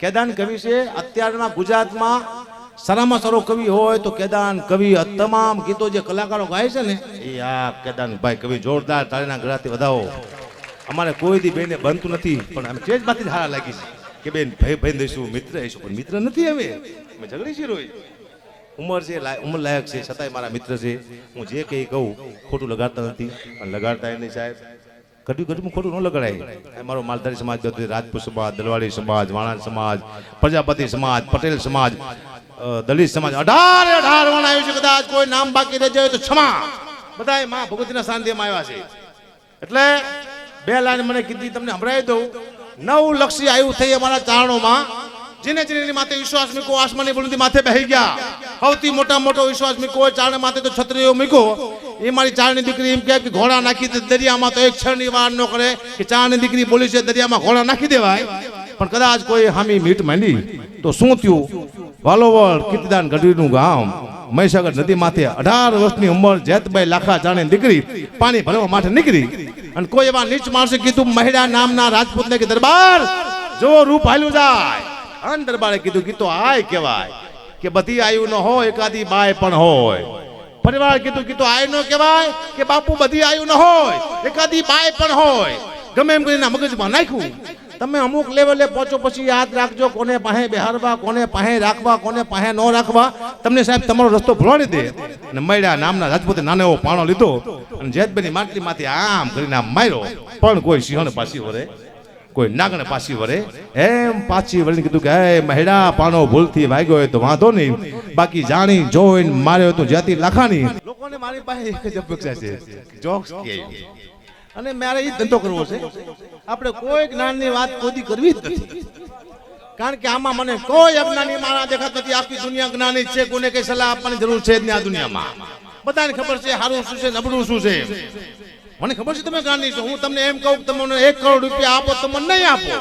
કેદાન કવિ છે. અત્યારના ગુજરાતમાં સારામાં સારો કવિ હોય તો કેદાન કવિ તમામ ગીતો જે કલાકારો ગાય છે ને, એ આ કેદાન ભાઈ કવિ જોરદાર તાળીના ગળાથી વધાવો. અમારે કોઈ દી બેને બનતું નથી, પણ અમે ચેજ જ બાકી હારા લાગી છે કે બેન ભાઈ ભાઈ દઈશું, મિત્ર હઈશું, પણ મિત્ર નથી અમે અમે ઝઘડી છીએ રોઈ. ઉંમર છે ઉંમર લાયક છે, છતાંય મારા મિત્ર છે. હું જે કંઈ કહું, ખોટું લગાડતા નથી, પણ લગાડતા નહીં સાહેબ. ઘટું ઘટું ખોટું ન લગાડાય. મારો માલધારી સમાજ રાજપૂત સમાજ દલવાડી સમાજ વાણા સમાજ, પ્રજાપતિ સમાજ, પટેલ સમાજ દલિત સમાજ, અઢાર અઢાર વણાયું છે કદાચ, કોઈ નામ બાકી રહી તો ક્ષમા. બધા માં ભગવતીના સાનિધ્યમાં આવ્યા છે. એટલે બે લાઈન મને કીધી, તમને સંભળાવી દઉં. નવ લક્ષી આવ્યું થઈ અમારા ચારણોમાં, જેને જેને માથે વિશ્વાસ મૂકો આસમાની બુલંદી માથે બેહી ગયા. સૌથી મોટા મોટો વિશ્વાસ મૂકો ચારણ માથે તો છત્રીઓ મૂકો એ મારી ચારની દીકરી એમ કહે કે ઘોડા નાખી દે, દરિયામાં તો એક ક્ષણની વાર ન કરે કે ચારની દીકરી બોલી છે, દરિયામાં ઘોડા નાખી દેવાય. પણ કદાચ કોઈ હામી મીટ માંડી, તો શું થયું? વાલોવડ કીર્તિદાન ગઢવીનું ગામ મહીસાગર નદી માથે અઢાર વર્ષની ઉંમર જેતભાઈ લાખા જાણે દીકરી પાણી ભરવા માટે નીકળી અને કોઈ એવા નીચ માણસે કીધું, મહિડા નામના રાજપૂતને કે દરબાર જો રૂપ હાલ્યું જાય. અન દરબારે કીધું કીધું આય કહેવાય કે બધી આયુ ન હોય, એકાદી બાય પણ હોય. પરિવાર કીધું કીધું, આય નો કહેવાય કે બાપુ બધી આયુ ન હોય, એકાદી બાય પણ હોય. ગમે એમ કરીને મગજમાં નાખ્યું. તમે અમુક લેવલે પહોંચો પછી યાદ રાખજો કોને પાસે બેહારવા કોને પાસે રાખવા, કોને પાસે ન રાખવા. તમને સાહેબ તમારો રસ્તો ભૂલાડી દે. અને મળ્યા નામના રાજપૂતે નાનો એવો પાણો લીધો અને જેતભાઈની માટલીમાંથી આમ કરીને આમ માર્યો. પણ કોઈ સિંહણ પાછી વરે કોઈ નાગણ પાછી વરે એમ પાછી વળીને કીધું કે હે મહેડા, પાનો ભૂલથી વાગ્યો હોય તો વાંધો નહીં. બાકી જાણી, જોઈને માર્યો તો જ્યાંથી લખાણી લોકોને મારી પાસે એક જ અપેક્ષા છે. જોક્સ કે. અને મારે એ ધંધો કરવો છે. આપણે કોઈ જ્ઞાનની વાત કોદી કરવી જ નથી. કારણ કે આમાં મને કોઈ અજ્ઞાની મારા દેખાત નથી. આખી દુનિયા જ્ઞાની છે. કોને કઈ સલાહ આપવાની જરૂર છે જ નહીં આ દુનિયામાં. બધાને ખબર છે સારું શું છે નબળું શું છે મને ખબર છે તમે ગાંધી છો. હું તમને એમ કહું તમને એક કરોડ રૂપિયા આપો, તમને નહીં આપો.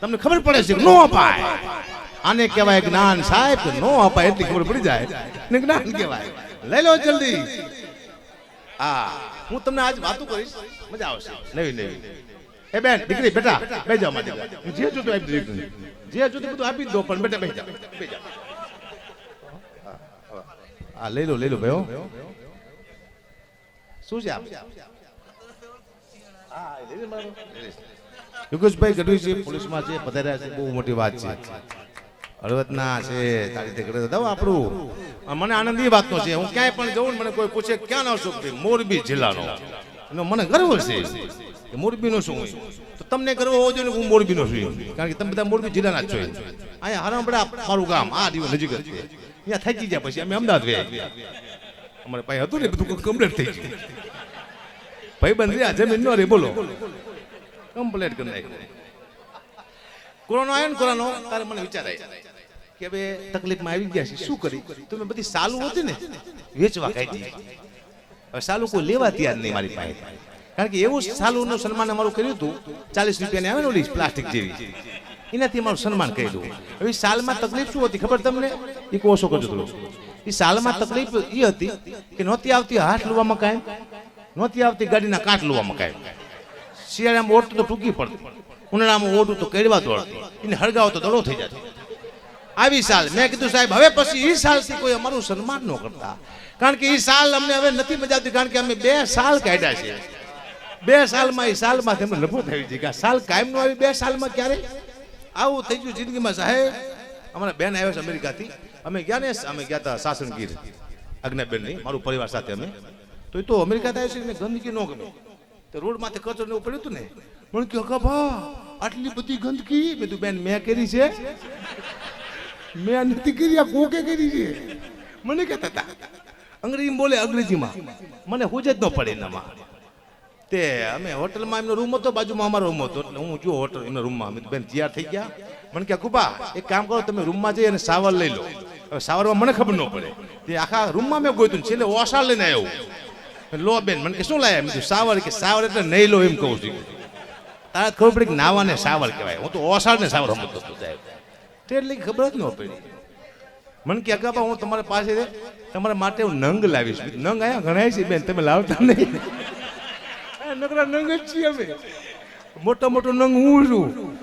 તમને ખબર પડે છે નો અપાય. આને કહેવાય જ્ઞાન સાહેબ નો અપાય એટલી ખબર પડી જાય. ને જ્ઞાન કહેવાય. લઈ લો જલ્દી. હા, હું તમને આજ વાતો કરીશ. મજા આવશે. નવી નવી. એ બેન, દીકરી, બેટા, બે જાઓ મારી. હું જે જોતું આપી દીકરી. જે જોતું બધું આપી દો, પણ બેટા, બે જાઓ. બે જાઓ. હા, લઈ લો લઈ લો, ભાઈઓ. શું છે આપ. યોગેશભાઈ ગઢવી છે પોલીસમાં છે, પધાર્યા છે, બહુ મોટી વાત છે. હળવદના છે, તારી દીકરે કરે દાદા આપણું. મને આનંદ એ વાતનો છે, હું ક્યાંય પણ જઉં મને કોઈ પૂછે ક્યાં નો છો, મોરબી જિલ્લાનો. એનો મને ગર્વ છે કે મોરબીનો શું હોય તો તમને ગર્વ હોવો જોઈએ હું મોરબીનો છું કારણ કે તમે બધા મોરબી જિલ્લાના જ છો અહીંયા હરામપડા મારું ગામ, આ દિવસ નજીક જ છે. અહીંયા થઈ ગયા પછી અમે અમદાવાદ ગયા. અમારે પાસે હતું ને બધું કમ્પ્લીટ થઈ ગયું. ભાઈ બંધ રહ્યા જમીન રે, બોલો. કમ્પ્લેટ કરી નાખ્યો. કોરોનો આવ્યો ને કોરોનો? તારે મને વિચાર આવ્યો કે હવે તકલીફમાં આવી ગયા છે, શું કરી? તો મેં બધી સાલું હતી ને, વેચવા કાઢી. હવે સાલું કોઈ લેવા તૈયાર નહીં મારી પાસે. કારણ કે એવું સાલુંનું સન્માન અમારું કર્યું હતું, ચાલીસ રૂપિયાની આવે ને ઓલી પ્લાસ્ટિક જેવી. એનાથી અમારું સન્માન કર્યું. હવે ઈ સાલમાં તકલીફ શું હતી ખબર તમને? એ કોશો કરજો થોડું. એ સાલમાં તકલીફ એ હતી કે નહોતી આવતી હાથ લુવામાં કાંઈ? નહોતી આવતી, ગાડીના કાંઠ લોવા મકાય શિયાળામાં ઓટું તો ટૂંકી પડતી. ઉનાળામાં ઓટું તો કેળવા દોડતું. એને હળગાવો તો દડો થઈ જતો. આવી સાલ. મેં કીધું, સાહેબ, હવે પછી એ સાલથી કોઈ અમારું સન્માન ન કરતા. કારણ કે એ સાલ અમને હવે નથી મજા આવતી, કારણ કે અમે બે સાલ કાઢ્યા છે બે સાલમાં એ સાલમાં તેમને નફો થઈ કે સાલ કાયમ નો આવી, બે સાલમાં ક્યારે? આવું થઈ ગયું જિંદગીમાં, સાહેબ. અમારા બેન આવ્યા છે અમેરિકાથી. અમે ગયા ને, અમે ગયા હતા સાસણગીર. આજ્ઞાબેન નહીં મારું પરિવાર સાથે અમે. તો એ તો અમેરિકા થાય છે ને ગંદકી ન ગમે. તો રોડ માથે કચરો ને એવું પડ્યું હતું ને કહ્યું કે ભા આટલી બધી ગંદકી? તું બેન, મેં કરી છે. મેં નથી કરી, આ કોકે કરી છે. મને કહેતા હતા. અંગ્રેજીમાં બોલે, અંગ્રેજીમાં. મને હોજ જ ન પડે એનામાં. તે અમે હોટલમાં એમનો રૂમ હતો, બાજુમાં અમારો રૂમ હતો, એટલે હું જો હોટલ, એમના રૂમમાં અમે બેન, તૈયાર થઈ ગયા. મને કે કુપા એક કામ કરો, તમે રૂમમાં જઈ અને સાવર લઈ લો. હવે સાવરમાં મને ખબર ન પડે. તે આખા રૂમમાં મેં ગોતું છેલ્લે ઓસા લઈને આવ્યો. લો બેન, મને શું લાયા? એમ સાવર કે સાવર એટલે નહીં લો એમ કહું છું. તારા ખબર પડી નાવાને સાવર કહેવાય. હું તો ઓસાળ ને સાવર સમજતો હતો સાહેબ. એટલે ખબર જ ન પડી. મને કે અગાપા હું તમારા પાસે તમારા માટે હું નંગ લાવીશ. નંગ આયા ઘણા છે બેન, તમે લાવતા નહીં. નકરા નંગ જ છીએ અમે. મોટો મોટો નંગ હું છું.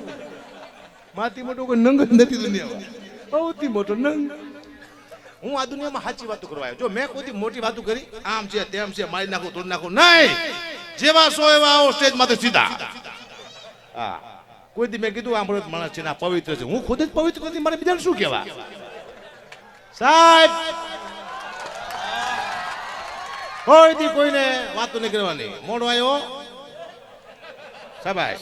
માથી મોટો કોઈ નંગ જ નથી દુનિયામાં. સૌથી મોટો નંગ. હું આ દુનિયામાં સાચી વાતો કરવા આવ્યો. જો મેં કોઈ મોટી વાતો કરી, આમ છે, તેમ છે, મારી નાખું, તોડી નાખું. નહીં! જેવા સો એવા આવો સ્ટેજમાંથી સીધા. હા. કોઈ દી મેં કીધું, આ મૃત માણસ છે ના પવિત્ર છે. હું ખુદ જ પવિત્ર નથી, મારે બીજાને શું કહેવા? સાહેબ! કોઈ દી કોઈને વાતો નહીં કરવાની. મોડો આવ્યો શાબાશ.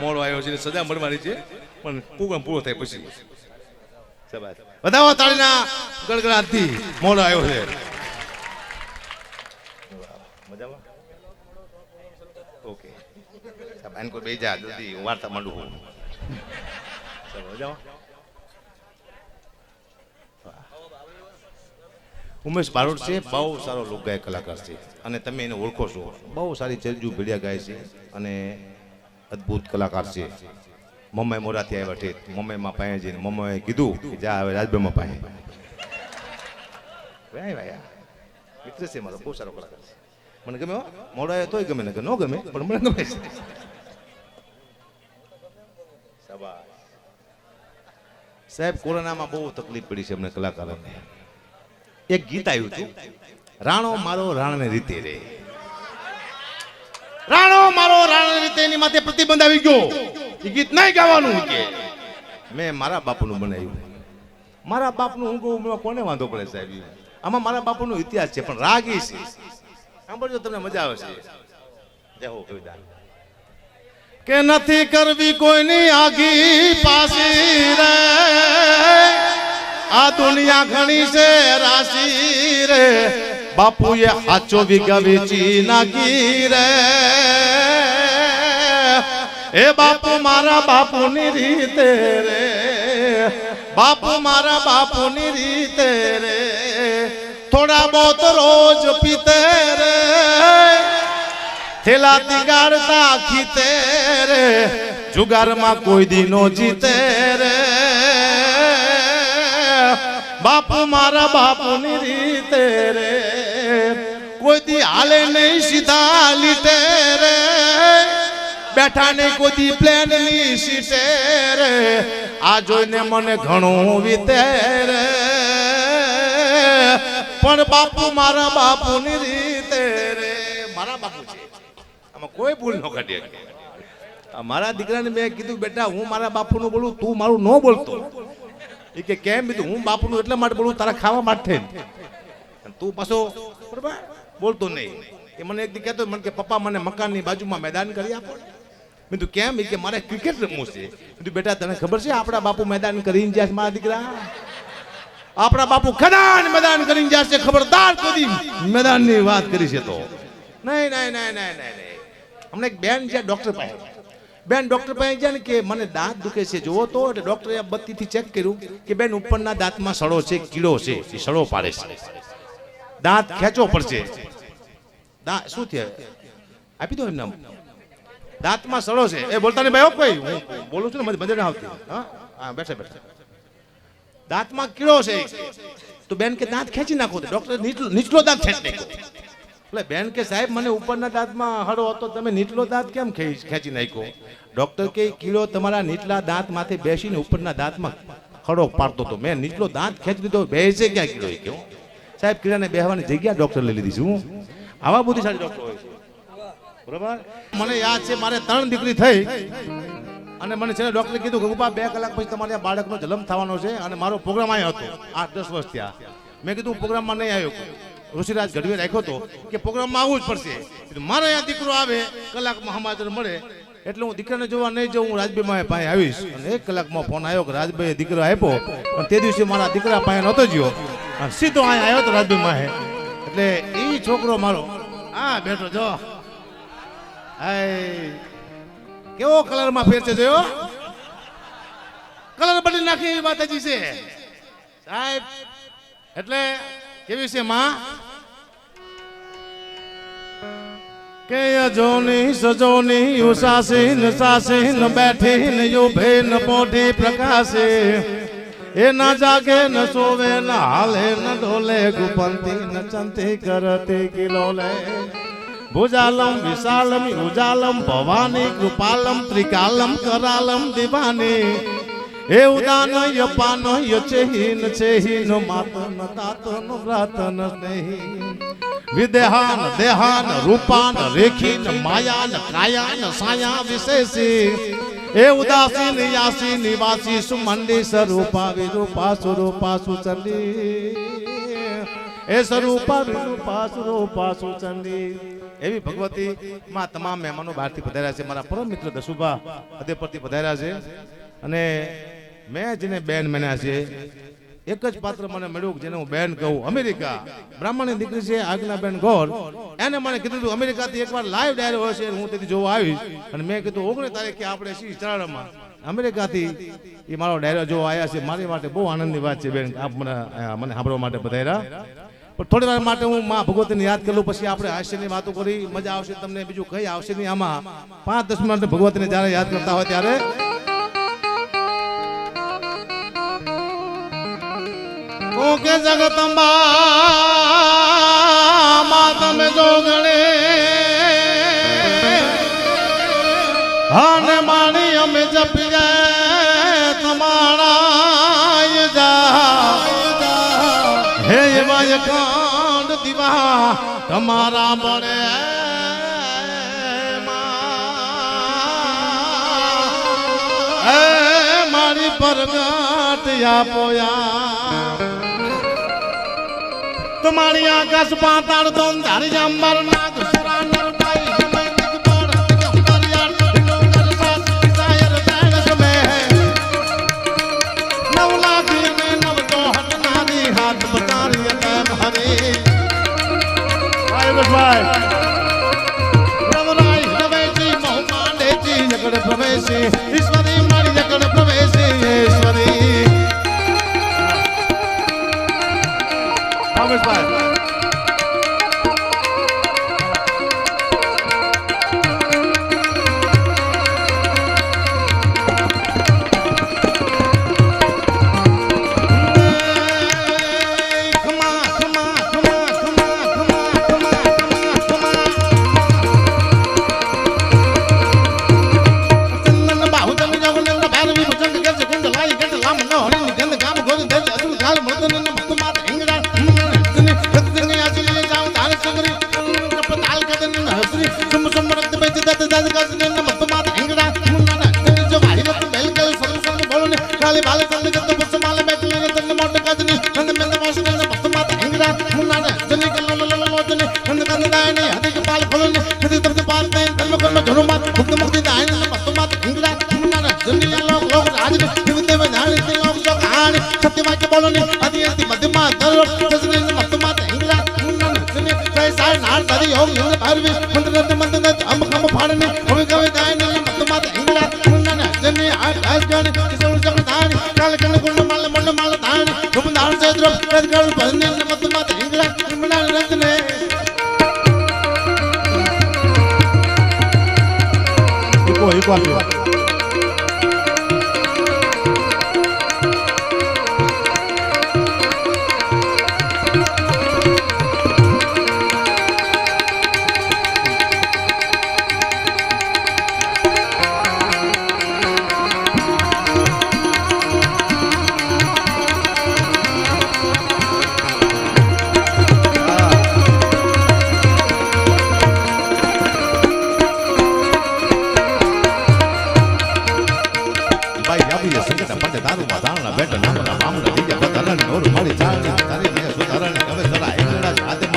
મોડો આવ્યો છે સજા મળવાની છે, પણ પ્રોગ્રામ પૂરો થાય પછી. શાબાશ. બતાવો તાળીના ગડગડાટથી મોડો આવ્યો છે. મજામાં? ઓકે. સાહેબ કોઈ બેજા જલ્દી હું વાર્તા માંડું હું મજામાં? ઉમેશ બારોટ છે, બહુ સારો લોકગાયક કલાકાર છે અને તમે એને ઓળખો છો. બહુ સારી ચરજુ ભેડિયા ગાય છે અને અદ્ભુત કલાકાર છે. મમ્મી મોરાથી આવ્યા ઠેઠ. મમ્મીમાં પાસે જઈને મમ્મીએ કીધું કે જા હવે રાજભાઈમાં પાસે. ભાઈ ભાઈ મિત્ર છે મારો, બહુ સારો કલાકાર છે. મને ગમે મોડા આવ્યો તોય ગમે ને ન ગમે, પણ મને ગમે છે. સાહેબ, કોરોનામાં બહુ તકલીફ પડી છે અમને કલાકારોને. એક ગીત આવ્યું હતું. રાણો મારો રાણને રીતે રે. રાણો મારો રાણને રીતે એની માથે પ્રતિબંધ આવી ગયો. એ ગીત નહીં ગાવાનું કે. મેં મારા બાપુનું બનાવ્યું. મારા બાપનું હું કહું કોને વાંધો પડે સાહેબ? આમાં મારા બાપુનો ઇતિહાસ છે પણ રાગ એ છે. સાંભળજો તમને મજા આવે છે જય હો કવિતા કે નથી કરવી કોઈની આગી પાસી રે. આ દુનિયા ઘણી છે રાશી રે. બાપુએ હાચો વીઘા વેચી નાખી રે. એ બાપુ મારા બાપુની રીતે રે બાપુ મારા બાપુની રીતે રે થોડા બહોત રોજ પીતે રે થેલા તિગાડતા ખીતે રે જુગારમાં કોઈ દી નો જીતે રે બાપુ મારા બાપુની રીતે રે કોઈ દી હાલે નહીં સીધા લીટે રે બેઠા નહીં કોઈ પ્લેનની સીટે રે. આ જોઈને મને ઘણું વીતે રે. પણ બાપુ મારા બાપુની રીતે રે. મારા બાપુ છે. આમાં કોઈ ભૂલ ન કાઢી. મારા દીકરાને મેં કીધું, બેટા, હું મારા બાપુનું બોલું, તું મારું ન બોલતો. એ કે, કેમ? કીધું, હું બાપુનું એટલા માટે બોલું, તારા ખાવા માટે. તું પાછો બરોબર બોલતો નહીં. એ મને એક દી કહેતો, મને કે પપ્પા મને મકાનની બાજુમાં મેદાન કરી આપો મેં તું કેમ? કે મારે ક્રિકેટ રમવું છે. મેં બેટા, તને ખબર છે આપણા બાપુ મેદાન કરીને જ્યાં છે, મારા દીકરા? આપણા બાપુ ખદાન મેદાન કરીને જશે ખબરદાર કોઈ મેદાનની વાત કરી છે તો. નહીં નહીં નહીં નહીં નહીં અમને એક બેન છે, ડોક્ટર પાસે. બેન ડોક્ટર પાસે ગયા ને કે મને દાંત દુખે છે જોવો તો. એટલે ડોક્ટરે આ બત્તીથી ચેક કર્યું કે બેન ઉપરના દાંતમાં સડો છે, કીડો છે, એ સડો પાડે છે. દાંત ખેંચવો પડશે. દાંત શું થયા? આપી દો એમને દાંતમાં સડો છે. એ બોલતા નહીં ભાઈ ઓપ કોઈ? હું બોલું છું ને મને મજા ના આવતી. હા? હા, બેઠા બેઠા. દાંતમાં કીડો છે. તો બેન કે દાંત ખેંચી નાખો તો. ડોક્ટર નીચલો દાંત ખેંચી નાખો. એટલે બેન કે સાહેબ, મને ઉપરના દાંતમાં હળો હતો, તમે નીચલો દાંત કેમ ખેંચ- નાખ્યો? ડોક્ટર કે કીડો તમારા નીચલા દાંતમાંથી બેસીને ઉપરના દાંતમાં ખડો પાડતો હતો. મેં નીચલો દાંત ખેંચી દીધો, બેસે ક્યાં કીડો એ કહ્યું સાહેબ, કીડાને બેહવાની જગ્યા ડોક્ટર લઈ લીધી છું આવા બુદ્ધિશાળી ડોક્ટર હોય છે. બરોબર? મને યાદ છે, મારે ત્રણ દીકરી થઈ અને મને છે ડોક્ટરે કીધું કે, ઉપા, બે કલાક પછી તમારે આ બાળકનો જન્મ થવાનો છે અને મારો પ્રોગ્રામ આવ્યો હતો. આઠ દસ વર્ષ થયા. મેં કીધું પ્રોગ્રામમાં નહીં આવ્યો. ઋષિરાજ ગઢવી રાખ્યો હતો કે પ્રોગ્રામમાં આવવું જ પડશે. મારો અહીંયા દીકરો આવે કલાકમાં સમાચાર મળે, એટલે હું દીકરાને જોવા નહીં જાઉં, હું રાજભાઈ પાસે આવીશ. અને એક કલાકમાં ફોન આવ્યો કે, રાજભાઈએ દીકરો આપ્યો. પણ તે દિવસે મારા દીકરા પાસે નહોતો ગયો. અને સીધો અહીંયા આવ્યો તો રાજભાઈ માહે એટલે એ છોકરો મારો, આ બેઠો જો. કેવો કલરમાં ફેર છે જોયો? કલર બદલી નાખી એવી માતાજી છે. સાહેબ, એટલે કેવી છે માં? કે અજોની સજોની ઉષાસીન સાસીન બેઠીન યુભે ન પોઢી પ્રકાશે. એ ના જાગે, ન સોવે, ન હાલે, ન ઢોલે ગુપંતી, ન ચંતી કરતી કિલોલે. ભુજાલમ વિશાલમ, ઉજાલમ, ભવાની કૃપાલમ, ત્રિકાલમ, કરાલમ, દિવાની. એ ઉદાન યપાન યચેહીન ચેહીન માતન, તાતન, વ્રાતન, સ્નેહીન. વિદેહાન, દેહાન, રૂપાન, રેખીન, માયાન, કાયાન સાયા વિશેષી એ ઉદાસીન યાસી નિવાસી સુમંડી, સ્વરૂપા, વિરૂપા સ્વરૂપા સુચંડી. એ સ્વરૂપા વિરૂપા સ્વરૂપા સુચંડી એવી ભગવતી માં તમામ મહેમાનો બહારથી પધાર્યા છે. મારા પરમ મિત્ર દસુભા અદેપરથી પધાર્યા છે. અને મેં જેને બેન માન્યા છે એક જ પાત્ર મને મળ્યું જેને હું બેન કહું. અમેરિકા. બ્રાહ્મણની દીકરી છે આજ્ઞાબેન ગોર. એને મને કીધું હતું અમેરિકાથી એકવાર લાઈવ ડાયરો હોય છે હું તેથી જોવા આવીશ. અને મેં કીધું ઓગણીસ તારીખે આપણે શ્રી ચરાડામાં અમેરિકાથી એ મારો ડાયરો જોવા આવ્યા છે. મારી માટે બહુ આનંદની વાત છે બેન. આપ મને મને સાંભળવા માટે બધાયરા પણ થોડી વાર માટે હું માં ભગવતીને યાદ કરું, પછી આપણે હાસ્યની વાતો કરી, મજા આવશે તમને, બીજું કઈ આવશે નહીં આમાં. પાંચ દસ મિનિટ ભગવતીને જ્યારે યાદ કરતા હોય ત્યારે ઓકે જગતંબા માં તમે જો ગણે, હાને માણી અમે જપી જાય. એવા કાંડ દીવા, તમારા બળે મારી પરગટ આપોયા તમારી આકાશ પાતાળ તો ધારી જાંબર નાગ. ભાઈ. પ્રવેશી ઈશ્વર ಸತ್ಯವಾಗಿ ಬಾಳನೆ ಅದಿಯಂತಿ ಮಧ್ಯಮ ದರ ತಸನೆ ಮತ್ತಮ ತೆಂಗ್ಲ ಸುನೆ ಕೈಸಾಳ ನಾಲ್ ತದಿ ಯೋಗ ನಿನ್ನ ಬಾರ್ವಿ ಮಂತ್ರನಂತ ಮಂತ್ರನಂತ ಅಮ್ಮ ಕಮ್ಮ ಪಾಡನೆ ಅವಿ ಕವಿ ದಾಯನ ಮತ್ತಮ ತೆಂಗ್ಲ ಸುನನ ಜನೆ ಆ ರಾಜಗಣ ಕಿಸೌಳ ಜಗ ದಾನಿ ಕಾಲ ಕಣ ಗುಣ ಮಲ್ಲ ಮಣ್ಣ ಮಲ್ಲ ದಾನಿ ಗುಮನ ಆಳ ಸೇದ್ರ ಕದಗಳ ಬನ್ನೆ ಮತ್ತಮ ತೆಂಗ್ಲ ನಿಮ್ಮನ ರತ್ನೆ ಇಕೋ ಇಕೋ ને પટે તારું વધારણા બેટ નામના મામલા બીજા વધારણ નોર મળી ચાલ તારી દેહ સુધારણ હવે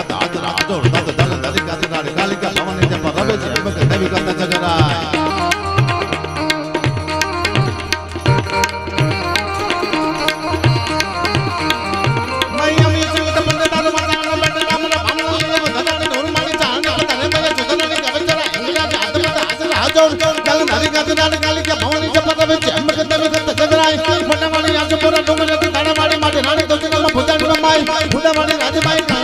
ஆதவனின் அதுமை